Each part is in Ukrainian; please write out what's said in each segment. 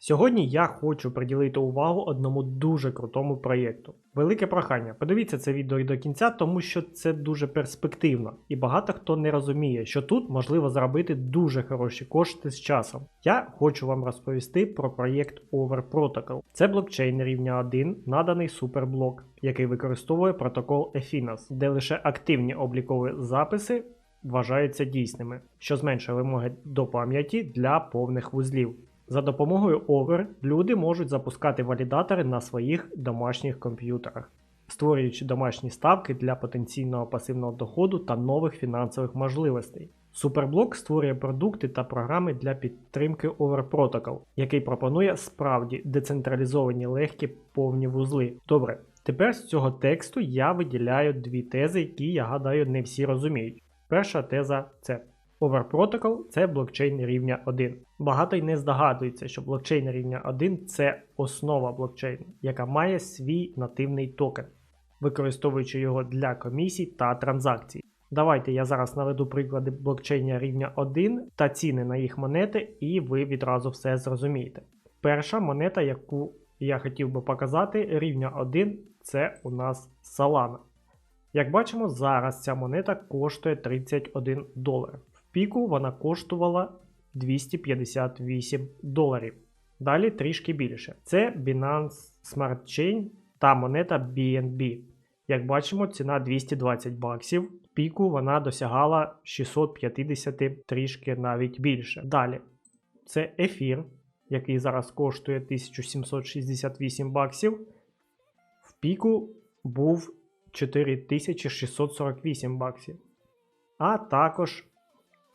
Сьогодні я хочу приділити увагу одному дуже крутому проєкту. Велике прохання, подивіться це відео і до кінця, тому що це дуже перспективно, і багато хто не розуміє, що тут можливо заробити дуже хороші кошти з часом. Я хочу вам розповісти про проєкт Over Protocol. Це блокчейн рівня 1, наданий суперблок, який використовує протокол Ephinos, де лише активні облікові записи вважаються дійсними, що зменшує вимоги до пам'яті для повних вузлів. За допомогою Over люди можуть запускати валідатори на своїх домашніх комп'ютерах, створюючи домашні ставки для потенційного пасивного доходу та нових фінансових можливостей. Суперблок створює продукти та програми для підтримки Over Protocol, який пропонує справді децентралізовані легкі повні вузли. Добре, тепер з цього тексту я виділяю дві тези, які я гадаю не всі розуміють. Перша теза це Over Protocol це блокчейн рівня 1. Багато й не здогадується, що блокчейн рівня 1 це основа блокчейну, яка має свій нативний токен, використовуючи його для комісій та транзакцій. Давайте я зараз наведу приклади блокчейна рівня 1 та ціни на їх монети, і ви відразу все зрозумієте. Перша монета, яку я хотів би показати, рівня 1 це у нас Solana. Як бачимо, зараз ця монета коштує 31 долар піку вона коштувала 258 доларів. Далі трішки більше. Це Binance Smart Chain та монета BNB. Як бачимо, ціна 220 баксів. Піку вона досягала 650 трішки навіть більше. Далі це ефір, який зараз коштує 1768 баксів. В піку був 4648 баксів. А також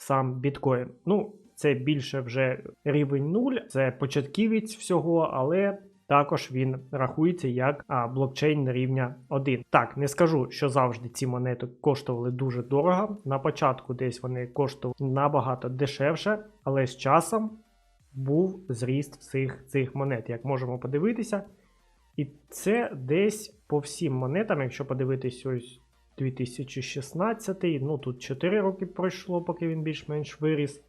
сам біткоін. Ну, це більше вже рівень 0, це початківець всього, але також він рахується як а, блокчейн рівня 1. Так, не скажу, що завжди ці монети коштували дуже дорого. На початку десь вони коштували набагато дешевше, але з часом був зріст всіх цих монет, як можемо подивитися. І це десь по всім монетам, якщо подивитись ось 2016, ну тут 4 роки пройшло, поки він більш-менш виріс.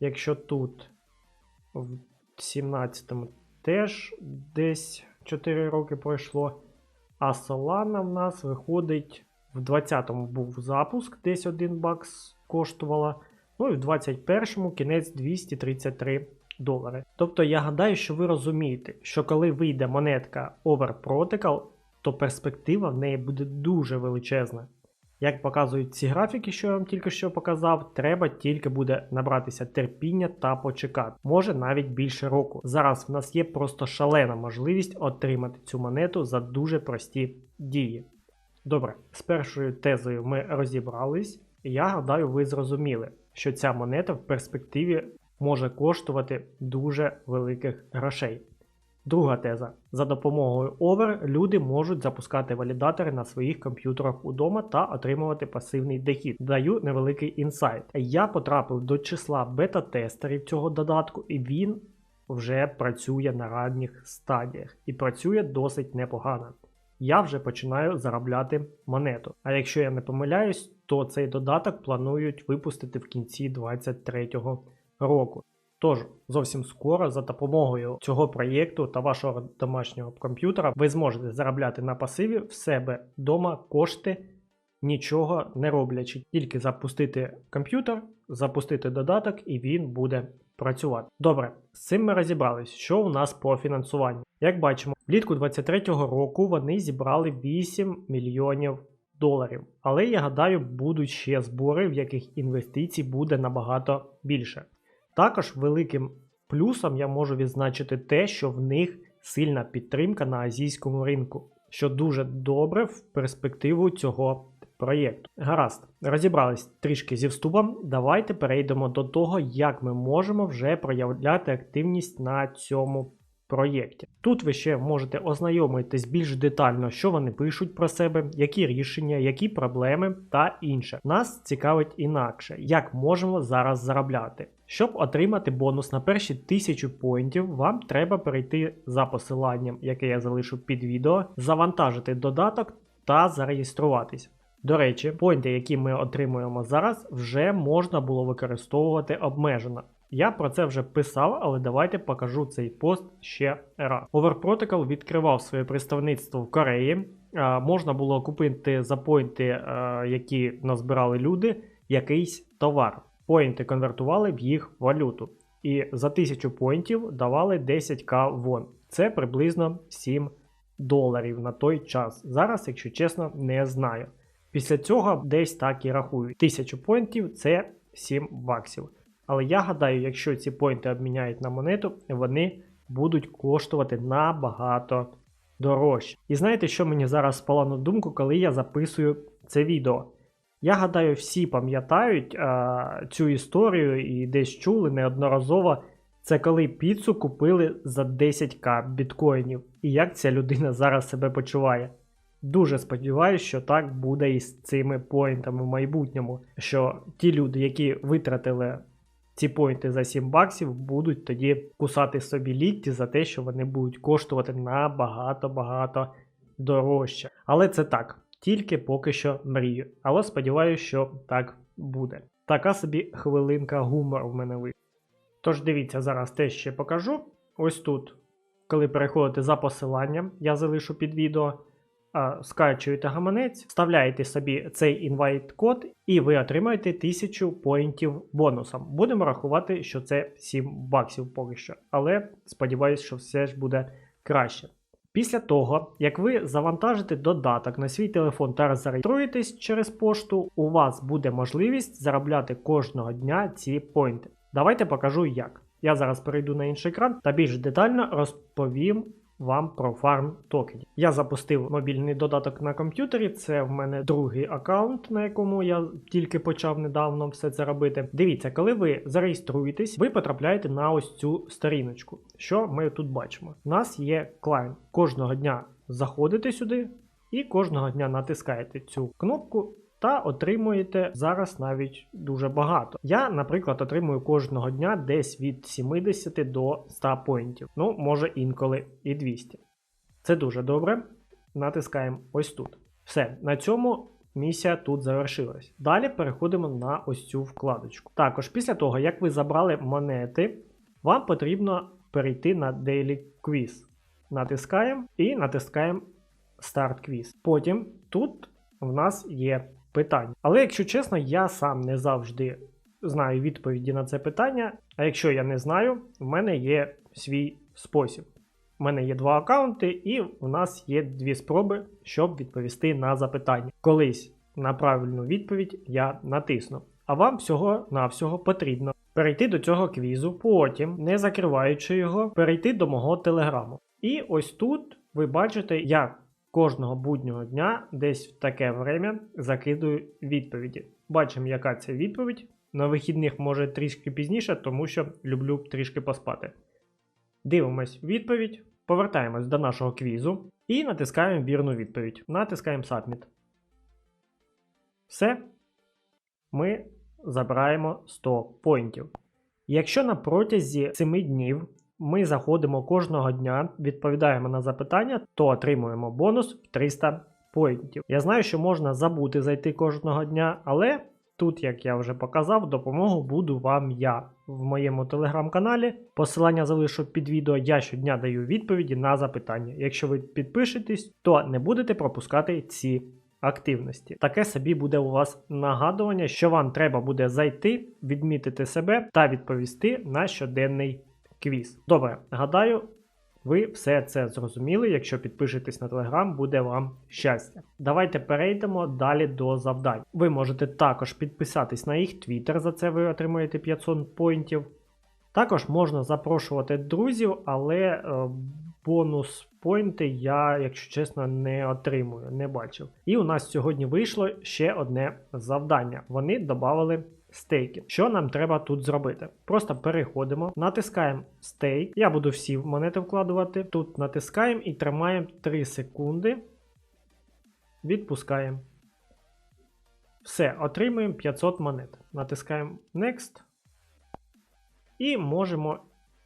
Якщо тут в 17-му теж десь 4 роки пройшло. А Solana в нас виходить в 20-му був запуск, десь 1 бакс коштувала. Ну і в 21-му кінець 233 долари. Тобто я гадаю, що ви розумієте, що коли вийде монетка Over Protocol, то перспектива в неї буде дуже величезна. Як показують ці графіки, що я вам тільки що показав, треба тільки буде набратися терпіння та почекати. Може навіть більше року. Зараз в нас є просто шалена можливість отримати цю монету за дуже прості дії. Добре, з першою тезою ми розібрались, я гадаю, ви зрозуміли, що ця монета в перспективі може коштувати дуже великих грошей. Друга теза. За допомогою Over люди можуть запускати валідатори на своїх комп'ютерах удома та отримувати пасивний дохід. Даю невеликий інсайт. Я потрапив до числа бета-тестерів цього додатку, і він вже працює на ранніх стадіях і працює досить непогано. Я вже починаю заробляти монету. А якщо я не помиляюсь, то цей додаток планують випустити в кінці 2023 року. Тож, зовсім скоро за допомогою цього проєкту та вашого домашнього комп'ютера ви зможете заробляти на пасиві в себе вдома кошти, нічого не роблячи. Тільки запустити комп'ютер, запустити додаток, і він буде працювати. Добре, з цим ми розібрались, що у нас по фінансуванню. Як бачимо, влітку 2023 року вони зібрали 8 мільйонів доларів. Але я гадаю, будуть ще збори, в яких інвестицій буде набагато більше. Також великим плюсом я можу відзначити те, що в них сильна підтримка на азійському ринку, що дуже добре в перспективу цього проєкту. Гаразд, розібрались трішки зі вступом. Давайте перейдемо до того, як ми можемо вже проявляти активність на цьому проєкті. Тут ви ще можете ознайомитись більш детально, що вони пишуть про себе, які рішення, які проблеми та інше. Нас цікавить інакше, як можемо зараз заробляти. Щоб отримати бонус на перші 1000 поінтів, вам треба перейти за посиланням, яке я залишу під відео, завантажити додаток та зареєструватись. До речі, поінти, які ми отримуємо зараз, вже можна було використовувати обмежено. Я про це вже писав, але давайте покажу цей пост ще раз. Over Protocol відкривав своє представництво в Кореї. Можна було купити за поінти, які назбирали люди, якийсь товар. Поінти конвертували в їх валюту. І за 1000 поінтів давали 10к вон. Це приблизно 7 доларів на той час. Зараз, якщо чесно, не знаю. Після цього десь так і рахують. 1000 поінтів це 7 баксів. Але я гадаю, якщо ці поінти обміняють на монету, вони будуть коштувати набагато дорожче. І знаєте, що мені зараз спало на думку, коли я записую це відео? Я гадаю, всі пам'ятають а, цю історію і десь чули неодноразово. Це коли піцу купили за 10к біткоїнів. І як ця людина зараз себе почуває? Дуже сподіваюся, що так буде і з цими поінтами в майбутньому. Що ті люди, які витратили ці поінти за 7 баксів, будуть тоді кусати собі лікті за те, що вони будуть коштувати набагато-багато дорожче. Але це так, тільки поки що мрію. Але сподіваюся, що так буде. Така собі хвилинка гумору в мене вийшла. Тож дивіться, зараз теж ще покажу. Ось тут, коли переходите за посиланням, я залишу під відео скачуєте гаманець, вставляєте собі цей інвайт-код, і ви отримаєте 1000 поінтів бонусом. Будемо рахувати, що це 7 баксів поки що, але сподіваюся, що все ж буде краще. Після того, як ви завантажите додаток на свій телефон та зареєструєтесь через пошту, у вас буде можливість заробляти кожного дня ці поінти. Давайте покажу як. Я зараз перейду на інший екран та більш детально розповім вам про фарм токенів. Я запустив мобільний додаток на комп'ютері. Це в мене другий аккаунт, на якому я тільки почав недавно все це робити. Дивіться, коли ви зареєструєтесь, ви потрапляєте на ось цю сторіночку. Що ми тут бачимо? У нас є клайент. Кожного дня заходите сюди і кожного дня натискаєте цю кнопку. Та отримуєте зараз навіть дуже багато. Я, наприклад, отримую кожного дня десь від 70 до 100 поінтів. Ну, може інколи і 200. Це дуже добре. Натискаємо ось тут. Все, на цьому місія тут завершилась. Далі переходимо на ось цю вкладочку. Також після того, як ви забрали монети, вам потрібно перейти на Daily Quiz. Натискаємо і натискаємо Start Quiz. Потім тут в нас є питання. Але якщо чесно, я сам не завжди знаю відповіді на це питання. А якщо я не знаю, в мене є свій спосіб. У мене є два аккаунти, і в нас є дві спроби, щоб відповісти на запитання. Колись на правильну відповідь я натисну. А вам всього-навсього потрібно перейти до цього квізу, потім, не закриваючи його, перейти до мого телеграму. І ось тут ви бачите, як кожного буднього дня десь в таке время закидую відповіді. Бачимо, яка це відповідь. На вихідних може трішки пізніше, тому що люблю трішки поспати. Дивимось відповідь, повертаємось до нашого квізу і натискаємо вірну відповідь. Натискаємо Submit. Все. Ми забираємо 100 поінтів. Якщо на протязі 7 днів ми заходимо кожного дня, відповідаємо на запитання, то отримуємо бонус в 300 поінтів. Я знаю, що можна забути зайти кожного дня, але тут, як я вже показав, допомогу буду вам я в моєму телеграм-каналі. Посилання залишу під відео. Я щодня даю відповіді на запитання. Якщо ви підпишетесь, то не будете пропускати ці активності. Таке собі буде у вас нагадування, що вам треба буде зайти, відмітити себе та відповісти на щоденний квіз. Добре, гадаю, ви все це зрозуміли. Якщо підпишетесь на телеграм, буде вам щастя. Давайте перейдемо далі до завдань. Ви можете також підписатись на їх твіттер, за це ви отримуєте 500 поінтів. Також можна запрошувати друзів, але е, бонус поінти я, якщо чесно, не отримую, не бачив. І у нас сьогодні вийшло ще одне завдання. Вони додали стейки. Що нам треба тут зробити? Просто переходимо, натискаємо стейк. Я буду всі монети вкладувати. Тут натискаємо і тримаємо 3 секунди. Відпускаємо. Все, отримуємо 500 монет. Натискаємо Next. І можемо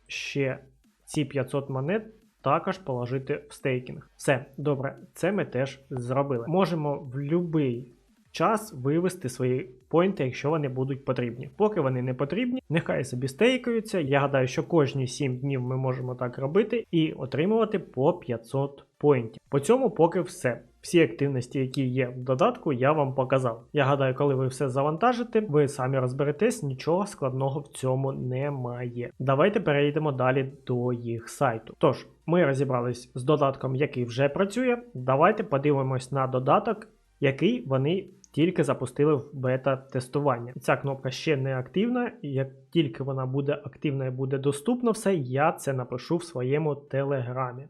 ще ці 500 монет також положити в стейкінг. Все, добре, це ми теж зробили. Можемо в будь-який час вивести свої поінти, якщо вони будуть потрібні. Поки вони не потрібні, нехай собі стейкаються. Я гадаю, що кожні 7 днів ми можемо так робити і отримувати по 500 поінтів. По цьому поки все. Всі активності, які є в додатку, я вам показав. Я гадаю, коли ви все завантажите, ви самі розберетесь, нічого складного в цьому немає. Давайте перейдемо далі до їх сайту. Тож, ми розібрались з додатком, який вже працює. Давайте подивимось на додаток, який вони тільки запустили в бета-тестування. Ця кнопка ще не активна, як тільки вона буде активна і буде доступно все, я це напишу в своєму телеграмі.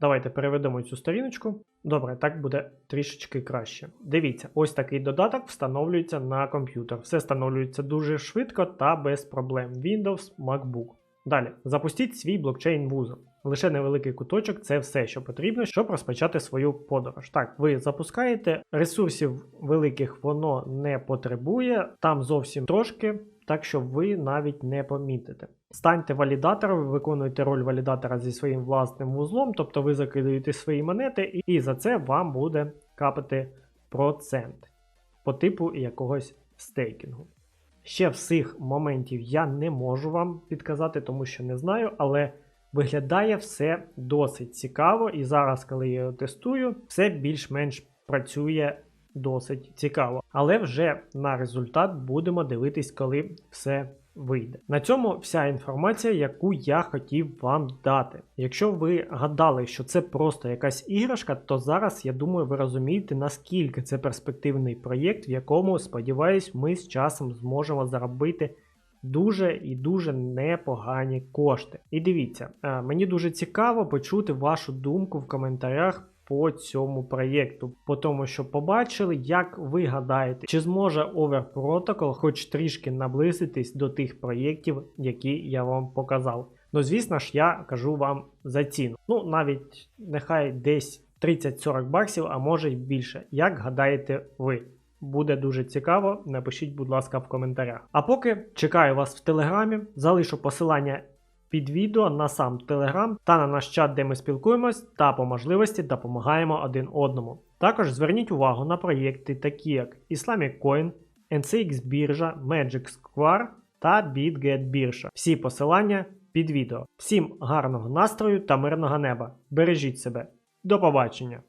Давайте переведемо цю сторіночку. Добре, так буде трішечки краще. Дивіться, ось такий додаток встановлюється на комп'ютер. Все встановлюється дуже швидко та без проблем. Windows, MacBook. Далі, запустіть свій блокчейн вузол. Лише невеликий куточок це все, що потрібно, щоб розпочати свою подорож. Так, ви запускаєте, ресурсів великих воно не потребує, там зовсім трошки, так що ви навіть не помітите. Станьте валідатором, ви виконуєте роль валідатора зі своїм власним вузлом, тобто ви закидуєте свої монети, і за це вам буде капати процент по типу якогось стейкінгу. Ще всіх моментів я не можу вам підказати, тому що не знаю, але виглядає все досить цікаво. І зараз, коли я його тестую, все більш-менш працює досить цікаво. Але вже на результат будемо дивитись, коли все вийде. На цьому вся інформація, яку я хотів вам дати. Якщо ви гадали, що це просто якась іграшка, то зараз я думаю, ви розумієте, наскільки це перспективний проєкт, в якому, сподіваюсь, ми з часом зможемо заробити. Дуже і дуже непогані кошти. І дивіться, е, мені дуже цікаво почути вашу думку в коментарях по цьому проєкту, по тому, що побачили, як ви гадаєте, чи зможе Over Protocol хоч трішки наблизитись до тих проєктів, які я вам показав. Ну, звісно ж, я кажу вам за ціну. Ну, навіть нехай десь 30-40 баксів, а може й більше. Як гадаєте ви? Буде дуже цікаво, напишіть, будь ласка, в коментарях. А поки чекаю вас в телеграмі, залишу посилання під відео на сам телеграм та на наш чат, де ми спілкуємось та по можливості допомагаємо один одному. Також зверніть увагу на проєкти, такі як Islamic Coin, NCX біржа, Magic Square та BitGet біржа. Всі посилання під відео. Всім гарного настрою та мирного неба. Бережіть себе. До побачення!